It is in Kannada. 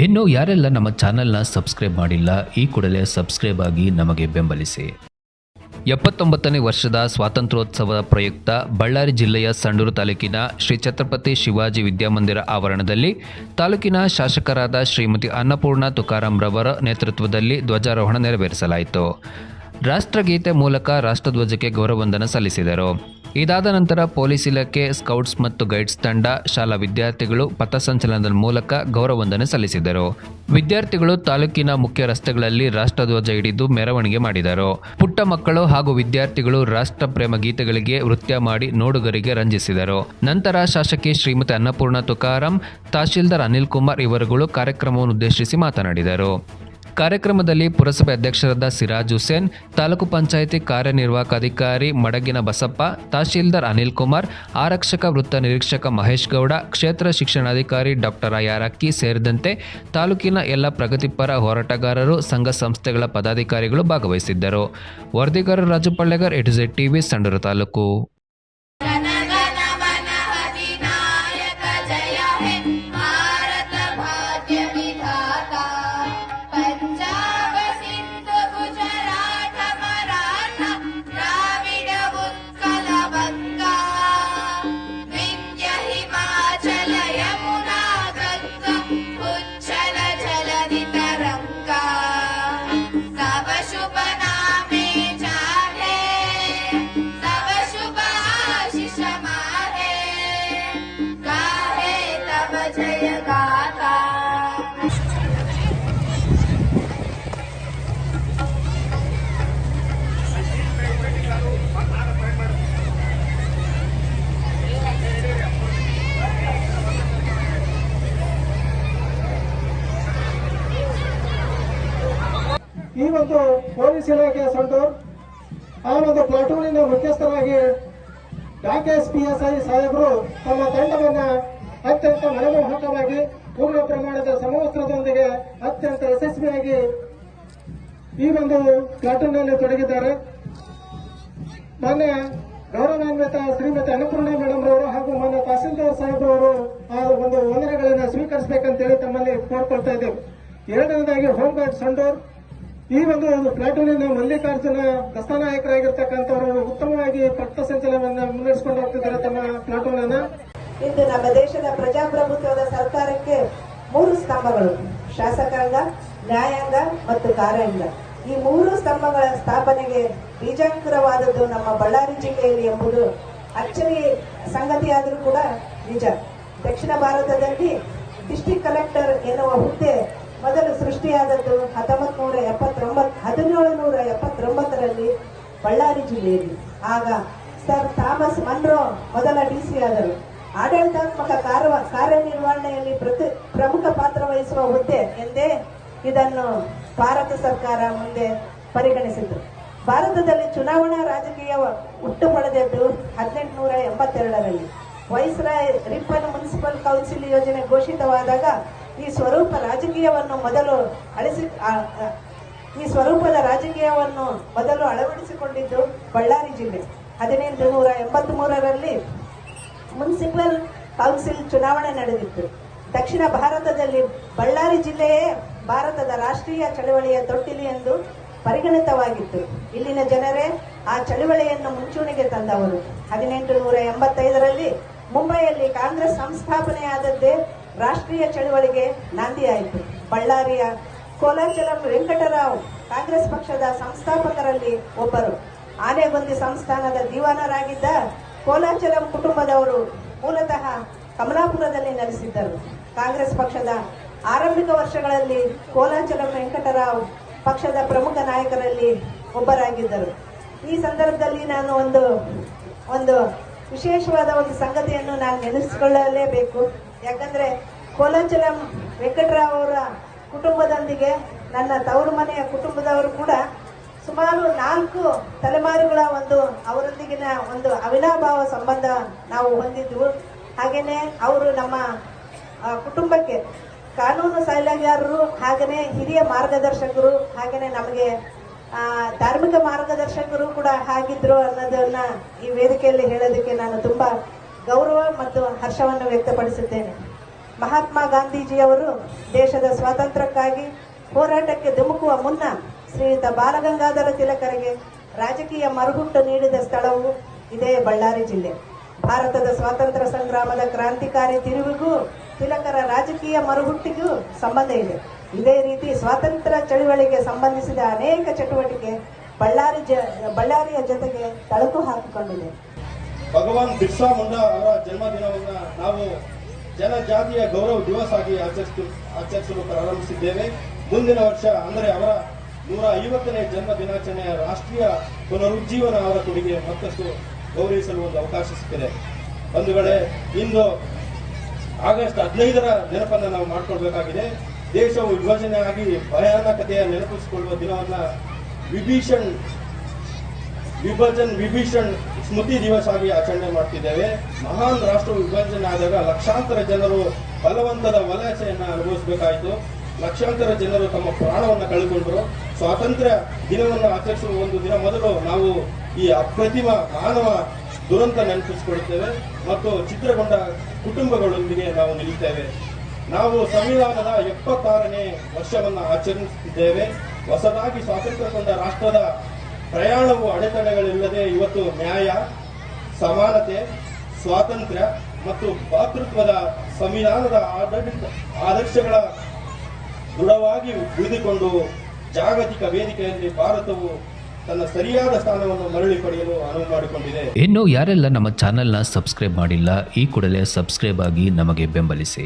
ಇನ್ನು ಯಾರೆಲ್ಲ ನಮ್ಮ ಚಾನೆಲ್ನ ಸಬ್ಸ್ಕ್ರೈಬ್ ಮಾಡಿಲ್ಲ, ಈ ಕೂಡಲೇ ಸಬ್ಸ್ಕ್ರೈಬ್ ಆಗಿ ನಮಗೆ ಬೆಂಬಲಿಸಿ. ಎಪ್ಪತ್ತೊಂಬತ್ತನೇ ವರ್ಷದ ಸ್ವಾತಂತ್ರ್ಯೋತ್ಸವದ ಪ್ರಯುಕ್ತ ಬಳ್ಳಾರಿ ಜಿಲ್ಲೆಯ ಸಂಡೂರು ತಾಲೂಕಿನ ಶ್ರೀ ಛತ್ರಪತಿ ಶಿವಾಜಿ ವಿದ್ಯಾಮಂದಿರ ಆವರಣದಲ್ಲಿ ತಾಲೂಕಿನ ಶಾಸಕರಾದ ಶ್ರೀಮತಿ ಅನ್ನಪೂರ್ಣ ತುಕಾರಾಂ ರವರ ನೇತೃತ್ವದಲ್ಲಿ ಧ್ವಜಾರೋಹಣ ನೆರವೇರಿಸಲಾಯಿತು. ರಾಷ್ಟ್ರಗೀತೆ ಮೂಲಕ ರಾಷ್ಟ್ರಧ್ವಜಕ್ಕೆ ಗೌರವಂದನ ಸಲ್ಲಿಸಿದರು. ಇದಾದ ನಂತರ ಪೊಲೀಸ್ ಇಲಾಖೆ, ಸ್ಕೌಟ್ಸ್ ಮತ್ತು ಗೈಡ್ಸ್ ತಂಡ, ಶಾಲಾ ವಿದ್ಯಾರ್ಥಿಗಳು ಪಥಸಂಚಲನದ ಮೂಲಕ ಗೌರವವಂದನೆ ಸಲ್ಲಿಸಿದರು. ವಿದ್ಯಾರ್ಥಿಗಳು ತಾಲೂಕಿನ ಮುಖ್ಯ ರಸ್ತೆಗಳಲ್ಲಿ ರಾಷ್ಟ್ರಧ್ವಜ ಹಿಡಿದು ಮೆರವಣಿಗೆ ಮಾಡಿದರು. ಪುಟ್ಟ ಮಕ್ಕಳು ಹಾಗೂ ವಿದ್ಯಾರ್ಥಿಗಳು ರಾಷ್ಟ್ರ ಪ್ರೇಮ ಗೀತೆಗಳಿಗೆ ನೃತ್ಯ ಮಾಡಿ ನೋಡುಗರಿಗೆ ರಂಜಿಸಿದರು. ನಂತರ ಶಾಸಕಿ ಶ್ರೀಮತಿ ಅನ್ನಪೂರ್ಣ ತುಕಾರಾಂ ತಹಶೀಲ್ದಾರ್ ಅನಿಲ್ ಕುಮಾರ್ ಇವರುಗಳು ಕಾರ್ಯಕ್ರಮವನ್ನು ಉದ್ದೇಶಿಸಿ ಮಾತನಾಡಿದರು. ಕಾರ್ಯಕ್ರಮದಲ್ಲಿ ಪುರಸಭೆ ಅಧ್ಯಕ್ಷರಾದ ಸಿರಾಜ್ ಹುಸೇನ್, ತಾಲೂಕು ಪಂಚಾಯಿತಿ ಕಾರ್ಯನಿರ್ವಾಹಕ ಅಧಿಕಾರಿ ಮಡಗಿನ ಬಸಪ್ಪ, ತಹಶೀಲ್ದಾರ್ ಅನಿಲ್ ಕುಮಾರ್, ಆರಕ್ಷಕ ವೃತ್ತ ನಿರೀಕ್ಷಕ ಮಹೇಶ್ ಗೌಡ, ಕ್ಷೇತ್ರ ಶಿಕ್ಷಣಾಧಿಕಾರಿ ಡಾಕ್ಟರ್ ಯಾರಕ್ಕಿ ಸೇರಿದಂತೆ ತಾಲೂಕಿನ ಎಲ್ಲ ಪ್ರಗತಿಪರ ಹೋರಾಟಗಾರರು, ಸಂಘ ಸಂಸ್ಥೆಗಳ ಪದಾಧಿಕಾರಿಗಳು ಭಾಗವಹಿಸಿದ್ದರು. ವರದಿಗಾರರು Raju Pallegar is a TV, Sandur taluk. ಅವನೊಂದು ಆ ಒಂದು ಪ್ಲಾಟೂನಿನ ಮುಖ್ಯಸ್ಥರಾಗಿ ರಾಕೇಶ್ ಪಿ ಎಸ್ ಐ ಸಾಹೇಬರು ತಮ್ಮ ತಂಡವನ್ನ ಅತ್ಯಂತ ಮನಮೋಹಕವಾಗಿ, ಪೂರ್ಣ ಪ್ರಮಾಣದ ಸಮವಸ್ತ್ರದೊಂದಿಗೆ ಅತ್ಯಂತ ಯಶಸ್ವಿಯಾಗಿ ಈ ಒಂದು ಪ್ಲಾಟೂನ್ನಲ್ಲಿ ತೊಡಗಿದ್ದಾರೆ. ಮಾನ್ಯ ಗೌರವಾನ್ವಿತ ಶ್ರೀಮತಿ ಅನ್ನಪೂರ್ಣ ಮೇಡಮ್ ರವರು ಹಾಗೂ ಮಾನ್ಯ ತಹಸೀಲ್ದಾರ್ ಸಾಹೇಬ್ರವರು ಆ ಒಂದು ವಂದನೆಗಳನ್ನ ಸ್ವೀಕರಿಸಬೇಕಂತೇಳಿ ತಮ್ಮಲ್ಲಿ ಕೋರ್ಕೊಳ್ತಾ ಇದ್ದೇವೆ. ಎರಡನೇದಾಗಿ ಹೋಮ್ ಗಾರ್ಡ್ ಸಂಡೂರ್ ಈ ಒಂದು ಪ್ಲಾಟೂನಿನ ಮಲ್ಲಿಕಾರ್ಜುನ ದಸ್ತಾನಾಯಕರಾಗಿರ್ತಕ್ಕಂಥವರು, ಉತ್ತಮವಾಗಿ ಪಟ್ಟ ಸಂಚಲನವನ್ನ ಮುನ್ನಡೆಸಿಕೊಂಡು ಹೋಗ್ತಿದ್ದಾರೆ ತಮ್ಮ ಪ್ಲಾಟೂನ್ ಇಂದು ನಮ್ಮ ದೇಶದ ಪ್ರಜಾಪ್ರಭುತ್ವದ ಸರ್ಕಾರಕ್ಕೆ ಮೂರು ಸ್ತಂಭಗಳು, ಶಾಸಕಾಂಗ, ನ್ಯಾಯಾಂಗ ಮತ್ತು ಕಾರ್ಯಾಂಗ. ಈ ಮೂರು ಸ್ತಂಭಗಳ ಸ್ಥಾಪನೆಗೆ ಬೀಜಾಂಕುರವಾದದ್ದು ನಮ್ಮ ಬಳ್ಳಾರಿ ಜಿಲ್ಲೆಯಲ್ಲಿ ಎಂಬುದು ಅಚ್ಚರಿ ಸಂಗತಿಯಾದರೂ ಕೂಡ ನಿಜ. ದಕ್ಷಿಣ ಭಾರತದಲ್ಲಿ ಡಿಸ್ಟಿಕ್ ಕಲೆಕ್ಟರ್ ಎನ್ನುವ ಹುದ್ದೆ ಮೊದಲು ಸೃಷ್ಟಿಯಾದದ್ದು ಹತ್ತೊಂಬತ್ ನೂರ ಎಪ್ಪತ್ತೊಂಬತ್ತು, ಹದಿನೇಳು ನೂರ ಎಪ್ಪತ್ತೊಂಬತ್ತರಲ್ಲಿ ಬಳ್ಳಾರಿ ಜಿಲ್ಲೆಯಲ್ಲಿ. ಆಗ ಸರ್ ಥಾಮಸ್ ಮನ್ರೋ ಮೊದಲ ಡಿ ಸಿ ಆದರು. ಆಡಳಿತಾತ್ಮಕ ಕಾರ್ಯ ಕಾರ್ಯನಿರ್ವಹಣೆಯಲ್ಲಿ ಪ್ರತಿ, ಪ್ರಮುಖ ಪಾತ್ರ ವಹಿಸುವ ಹುದ್ದೆ ಎಂದೇ ಇದನ್ನು ಭಾರತ ಸರ್ಕಾರ ಮುಂದೆ ಪರಿಗಣಿಸಿತು. ಭಾರತದಲ್ಲಿ ಚುನಾವಣಾ ರಾಜಕೀಯ ಹುಟ್ಟು ಪಡೆದದ್ದು ಹದಿನೆಂಟುನೂರ ಎಂಬತ್ತೆರಡರಲ್ಲಿ. ವೈಸ್ರಾಯ್ ರಿಪ್ಪನ್ ಮುನ್ಸಿಪಲ್ ಕೌನ್ಸಿಲ್ ಯೋಜನೆ ಘೋಷಿತವಾದಾಗ ಈ ಸ್ವರೂಪ ರಾಜಕೀಯವನ್ನು ಮೊದಲು ಅಳಿಸಿ ಈ ಸ್ವರೂಪದ ರಾಜಕೀಯವನ್ನು ಮೊದಲು ಅಳವಡಿಸಿಕೊಂಡಿದ್ದು ಬಳ್ಳಾರಿ ಜಿಲ್ಲೆ. ಹದಿನೆಂಟು ನೂರ ಎಂಬತ್ತ್ ಮೂರರಲ್ಲಿ ಮುನ್ಸಿಪಲ್ ಕೌನ್ಸಿಲ್ ಚುನಾವಣೆ ನಡೆದಿತ್ತು. ದಕ್ಷಿಣ ಭಾರತದಲ್ಲಿ ಬಳ್ಳಾರಿ ಜಿಲ್ಲೆಯೇ ಭಾರತದ ರಾಷ್ಟ್ರೀಯ ಚಳವಳಿಯ ತೊಟ್ಟಿಲಿ ಎಂದು ಪರಿಗಣಿತವಾಗಿತ್ತು. ಇಲ್ಲಿನ ಜನರೇ ಆ ಚಳವಳಿಯನ್ನು ಮುಂಚೂಣಿಗೆ ತಂದವರು. ಹದಿನೆಂಟು ನೂರ ಎಂಬತ್ತೈದರಲ್ಲಿ ಮುಂಬೈಯಲ್ಲಿ ಕಾಂಗ್ರೆಸ್ ಸಂಸ್ಥಾಪನೆಯಾದದ್ದೇ ರಾಷ್ಟ್ರೀಯ ಚಳುವಳಿಗೆ ನಾಂದಿಯಾಯಿತು ಬಳ್ಳಾರಿಯ ಕೋಲಾಚಲಂ ವೆಂಕಟರಾವ್ ಕಾಂಗ್ರೆಸ್ ಪಕ್ಷದ ಸಂಸ್ಥಾಪಕರಲ್ಲಿ ಒಬ್ಬರು. ಆನೆಗೊಂದಿ ಸಂಸ್ಥಾನದ ದಿವಾನರಾಗಿದ್ದ ಕೋಲಾಚಲಂ ಕುಟುಂಬದವರು ಮೂಲತಃ ಕಮಲಾಪುರದಲ್ಲಿ ನೆಲೆಸಿದ್ದರು. ಕಾಂಗ್ರೆಸ್ ಪಕ್ಷದ ಆರಂಭಿಕ ವರ್ಷಗಳಲ್ಲಿ ಕೋಲಾಚಲಂ ವೆಂಕಟರಾವ್ ಪಕ್ಷದ ಪ್ರಮುಖ ನಾಯಕರಲ್ಲಿ ಒಬ್ಬರಾಗಿದ್ದರು. ಈ ಸಂದರ್ಭದಲ್ಲಿ ನಾನು ಒಂದು ಒಂದು ವಿಶೇಷವಾದ ಒಂದು ಸಂಗತಿಯನ್ನು ನಾನು ನೆನೆಸಿಕೊಳ್ಳಲೇಬೇಕು. ಯಾಕಂದ್ರೆ ಕೋಲಂಚಲಂ ವೆಂಕಟರಾವ್ ಅವರ ಕುಟುಂಬದೊಂದಿಗೆ ನನ್ನ ತವರು ಮನೆಯ ಕುಟುಂಬದವರು ಕೂಡ ಸುಮಾರು ನಾಲ್ಕು ತಲೆಮಾರುಗಳ ಒಂದು ಅವರೊಂದಿಗಿನ ಒಂದು ಅವಿನಾಭಾವ ಸಂಬಂಧ ನಾವು ಹೊಂದಿದ್ವು. ಹಾಗೆಯೇ ಅವರು ನಮ್ಮ ಕುಟುಂಬಕ್ಕೆ ಕಾನೂನು ಸಲಹೆಗಾರರು ಹಾಗೆಯೇ ಹಿರಿಯ ಮಾರ್ಗದರ್ಶಕರು ಹಾಗೆಯೇ ನಮಗೆ ಧಾರ್ಮಿಕ ಮಾರ್ಗದರ್ಶಕರು ಕೂಡ ಆಗಿದ್ರು ಅನ್ನೋದನ್ನ ಈ ವೇದಿಕೆಯಲ್ಲಿ ಹೇಳೋದಕ್ಕೆ ನಾನು ತುಂಬಾ ಗೌರವ ಮತ್ತು ಹರ್ಷವನ್ನು ವ್ಯಕ್ತಪಡಿಸುತ್ತೇನೆ. ಮಹಾತ್ಮ ಗಾಂಧೀಜಿಯವರು ದೇಶದ ಸ್ವಾತಂತ್ರ್ಯಕ್ಕಾಗಿ ಹೋರಾಟಕ್ಕೆ ಧುಮುಕುವ ಮುನ್ನ ಶ್ರೀಯುತ ಬಾಲಗಂಗಾಧರ ತಿಲಕರಿಗೆ ರಾಜಕೀಯ ಮರುಹುಟ್ಟು ನೀಡಿದ ಸ್ಥಳವು ಇದೇ ಬಳ್ಳಾರಿ ಜಿಲ್ಲೆ. ಭಾರತದ ಸ್ವಾತಂತ್ರ್ಯ ಸಂಗ್ರಾಮದ ಕ್ರಾಂತಿಕಾರಿ ತಿರುವಿಗೂ ತಿಲಕರ ರಾಜಕೀಯ ಮರುಹುಟ್ಟಿಗೂ ಸಂಬಂಧ ಇದೆ. ಇದೇ ರೀತಿ ಸ್ವಾತಂತ್ರ್ಯ ಚಳುವಳಿಗೆ ಸಂಬಂಧಿಸಿದ ಅನೇಕ ಚಟುವಟಿಕೆ ಬಳ್ಳಾರಿ ಜ, ಬಳ್ಳಾರಿಯ ಜೊತೆಗೆ ತಳಕು ಹಾಕಿಕೊಂಡಿದೆ ಭಗವಾನ್ ಬಿರ್ಸಾ ಮುಂಡಾ ಅವರ ಜನ್ಮದಿನವನ್ನ ನಾವು ಜನಜಾತಿಯ ಗೌರವ ದಿವಸ ಆಗಿ ಆಚರಿಸಲು ಆಚರಿಸಲು ಪ್ರಾರಂಭಿಸಿದ್ದೇವೆ. ಮುಂದಿನ ವರ್ಷ ಅಂದರೆ ಅವರ ನೂರ ಐವತ್ತನೇ ಜನ್ಮ ದಿನಾಚರಣೆಯ ರಾಷ್ಟ್ರೀಯ ಪುನರುಜ್ಜೀವನ ಅವರ ಕೊಡುಗೆ ಮತ್ತಷ್ಟು ಗೌರವಿಸಲು ಒಂದು ಅವಕಾಶ ಸಿಕ್ಕಿದೆ. ಬಂಧುಗಳೇ, ಇಂದು ಆಗಸ್ಟ್ ಹದಿನೈದರ ನೆನಪನ್ನು ನಾವು ಮಾಡಿಕೊಳ್ಬೇಕಾಗಿದೆ. ದೇಶವು ವಿಭಜನೆ ಆಗಿ ಭಯಾನಕತೆಯ ನೆನಪಿಸಿಕೊಳ್ಳುವ ದಿನವನ್ನು ವಿಭೀಷಣ್ ವಿಭಜನ್ ವಿಭೀಷಣ್ ಸ್ಮೃತಿ ದಿವಸ ಆಗಿ ಆಚರಣೆ ಮಾಡ್ತಿದ್ದೇವೆ. ಮಹಾನ್ ರಾಷ್ಟ್ರ ವಿಭಜನೆ ಆದಾಗ ಲಕ್ಷಾಂತರ ಜನರು ಬಲವಂತದ ವಲಸೆಯನ್ನ ಅನುಭವಿಸಬೇಕಾಯಿತು. ಲಕ್ಷಾಂತರ ಜನರು ತಮ್ಮ ಪ್ರಾಣವನ್ನು ಕಳೆದುಕೊಂಡರು. ಸ್ವಾತಂತ್ರ್ಯ ದಿನವನ್ನು ಆಚರಿಸುವ ಒಂದು ದಿನ ಮೊದಲು ನಾವು ಈ ಅಪ್ರತಿಮ ಮಾನವ ದುರಂತ ನೆನಪಿಸಿಕೊಳ್ಳುತ್ತೇವೆ ಮತ್ತು ಚಿತ್ರಗೊಂಡ ಕುಟುಂಬಗಳೊಂದಿಗೆ ನಾವು ನಿಲ್ಲುತ್ತೇವೆ. ನಾವು ಸಂವಿಧಾನದ ಎಪ್ಪತ್ತಾರನೇ ವರ್ಷವನ್ನು ಆಚರಿಸುತ್ತಿದ್ದೇವೆ. ಹೊಸದಾಗಿ ಸ್ವಾತಂತ್ರ್ಯಗೊಂಡ ರಾಷ್ಟ್ರದ ಪ್ರಯಾಣವು ಅಡೆತಡೆಗಳಿಲ್ಲದೆ ಇವತ್ತು ನ್ಯಾಯ, ಸಮಾನತೆ, ಸ್ವಾತಂತ್ರ್ಯ ಮತ್ತು ಭಾತೃತ್ವದ ಸಂವಿಧಾನದ ಆಡಳಿತ ಆದರ್ಶಗಳ ದೃಢವಾಗಿ ಉಳಿದುಕೊಂಡು ಜಾಗತಿಕ ವೇದಿಕೆಯಲ್ಲಿ ಭಾರತವು ತನ್ನ ಸರಿಯಾದ ಸ್ಥಾನವನ್ನು ಮರಳಿ ಪಡೆಯಲು ಅನುವು ಮಾಡಿಕೊಂಡಿದೆ. ಇನ್ನು ಯಾರೆಲ್ಲ ನಮ್ಮ ಚಾನೆಲ್ನ ಸಬ್ಸ್ಕ್ರೈಬ್ ಮಾಡಿಲ್ಲ, ಈ ಕೂಡಲೇ ಸಬ್ಸ್ಕ್ರೈಬ್ ಆಗಿ ನಮಗೆ ಬೆಂಬಲಿಸಿ.